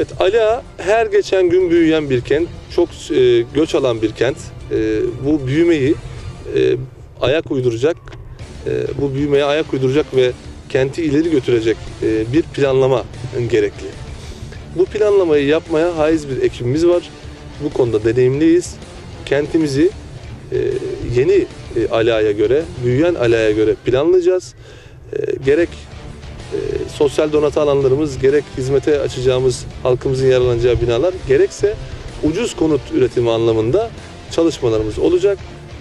Evet, Ala her geçen gün büyüyen bir kent, çok e, göç alan bir kent. E, bu büyümeyi e, ayak uyduracak, e, bu büyümeye ayak uyduracak ve kenti ileri götürecek e, bir planlama gerekli. Bu planlamayı yapmaya haiz bir ekibimiz var. Bu konuda deneyimliyiz. Kentimizi e, yeni e, Ala'ya göre, büyüyen Ala'ya göre planlayacağız. E, gerek e, sosyal donatı alanlarımız, gerek hizmete açacağımız halkımızın yararlanacağı binalar, gerekse ucuz konut üretimi anlamında çalışmalarımız olacak.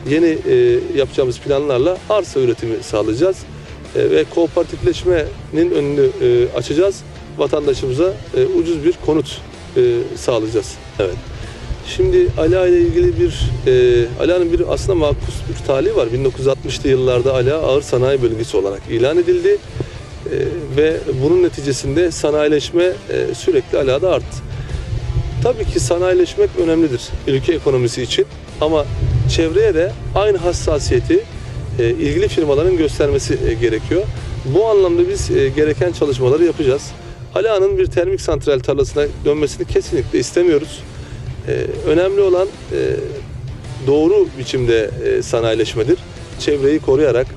Yeni e, yapacağımız planlarla arsa üretimi sağlayacağız E, ve kooperatifleşmenin önünü e, açacağız. Vatandaşımıza e, ucuz bir konut e, sağlayacağız. Evet. Şimdi Ala ile ilgili bir e, Ala'nın bir aslında makus bir talihi var. 1960'lı yıllarda Ala ağır sanayi bölgesi olarak ilan edildi. E, ve bunun neticesinde sanayileşme e, sürekli Ala'da arttı. Tabii ki sanayileşmek önemlidir ülke ekonomisi için ama çevreye de aynı hassasiyeti e, ilgili firmaların göstermesi e, gerekiyor. Bu anlamda biz gereken çalışmaları yapacağız. Ala'nın bir termik santral tarlasına dönmesini kesinlikle istemiyoruz. Önemli olan doğru biçimde sanayileşmedir. Çevreyi koruyarak,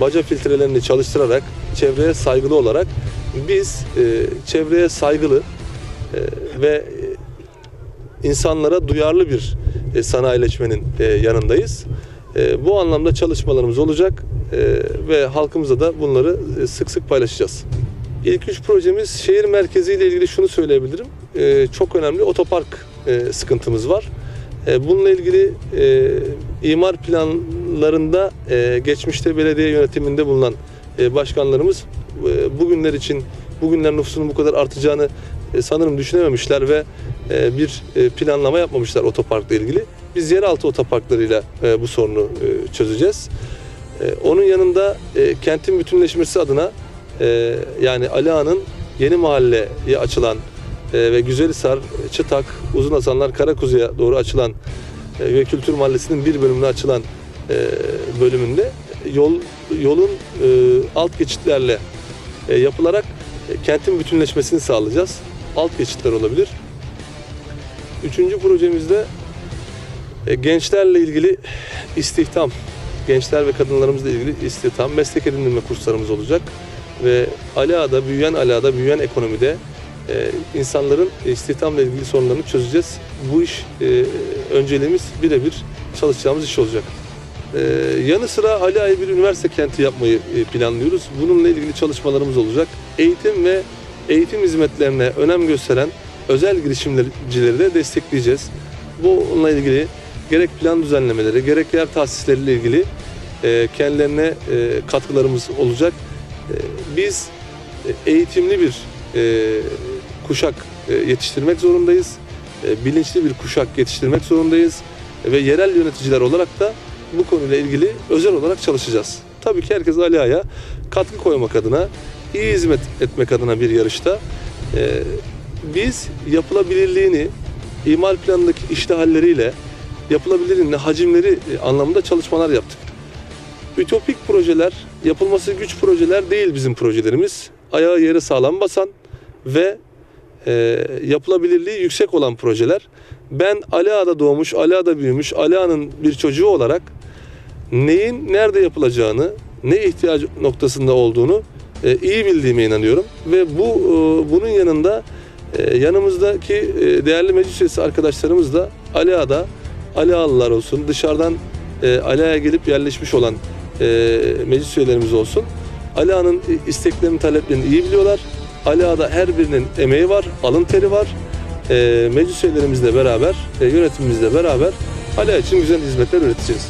baca filtrelerini çalıştırarak, çevreye saygılı olarak biz e, çevreye saygılı e, ve e, insanlara duyarlı bir e, sanayileşmenin e, yanındayız. E, bu anlamda çalışmalarımız olacak e, ve halkımıza da bunları e, sık sık paylaşacağız. İlk üç projemiz şehir merkeziyle ilgili şunu söyleyebilirim. E, çok önemli otopark e, sıkıntımız var. E, bununla ilgili e, imar planlarında e, geçmişte belediye yönetiminde bulunan başkanlarımız e, bugünler için bugünler nüfusunun bu kadar artacağını e, sanırım düşünememişler ve e, bir e, planlama yapmamışlar otoparkla ilgili. Biz yeraltı otoparklarıyla e, bu sorunu e, çözeceğiz. E, onun yanında e, kentin bütünleşmesi adına e, yani Ali Ağa'nın yeni mahalleye açılan e, ve Güzelhisar, Çıtak, Uzun Hasanlar, Karakuzu'ya doğru açılan e, ve Kültür Mahallesi'nin bir bölümüne açılan e, bölümünde yol yolun e, alt geçitlerle e, yapılarak e, kentin bütünleşmesini sağlayacağız. Alt geçitler olabilir. Üçüncü projemizde e, gençlerle ilgili istihdam, gençler ve kadınlarımızla ilgili istihdam, meslek edindirme kurslarımız olacak. Ve Ala'da, büyüyen Ala'da, büyüyen ekonomide e, insanların istihdamla ilgili sorunlarını çözeceğiz. Bu iş e, önceliğimiz birebir çalışacağımız iş olacak. Ee, yanı sıra Ala'yı bir üniversite kenti yapmayı e, planlıyoruz. Bununla ilgili çalışmalarımız olacak. Eğitim ve eğitim hizmetlerine önem gösteren özel girişimcileri de destekleyeceğiz. Bununla ilgili gerek plan düzenlemeleri, gerek yer tahsisleriyle ilgili e, kendilerine e, katkılarımız olacak. Biz eğitimli bir kuşak yetiştirmek zorundayız. Bilinçli bir kuşak yetiştirmek zorundayız. Ve yerel yöneticiler olarak da bu konuyla ilgili özel olarak çalışacağız. Tabii ki herkes Ali Ağa'ya katkı koymak adına, iyi hizmet etmek adına bir yarışta e, biz yapılabilirliğini imar planındaki iştihalleriyle yapılabilirliğini, hacimleri e, anlamında çalışmalar yaptık. Ütopik projeler, yapılması güç projeler değil bizim projelerimiz. Ayağı yere sağlam basan ve e, yapılabilirliği yüksek olan projeler. Ben Ali doğmuş, Ali büyümüş, Ali bir çocuğu olarak neyin nerede yapılacağını, ne ihtiyaç noktasında olduğunu e, iyi bildiğime inanıyorum. Ve bu e, bunun yanında e, yanımızdaki e, değerli meclis üyesi arkadaşlarımız da Ali Ağa'da, olsun, dışarıdan e, Ali gelip yerleşmiş olan e, meclis üyelerimiz olsun. Ali isteklerini, taleplerini iyi biliyorlar. Ali her birinin emeği var, alın teri var. E, meclis üyelerimizle beraber, e, yönetimimizle beraber Ali için güzel hizmetler üreteceğiz.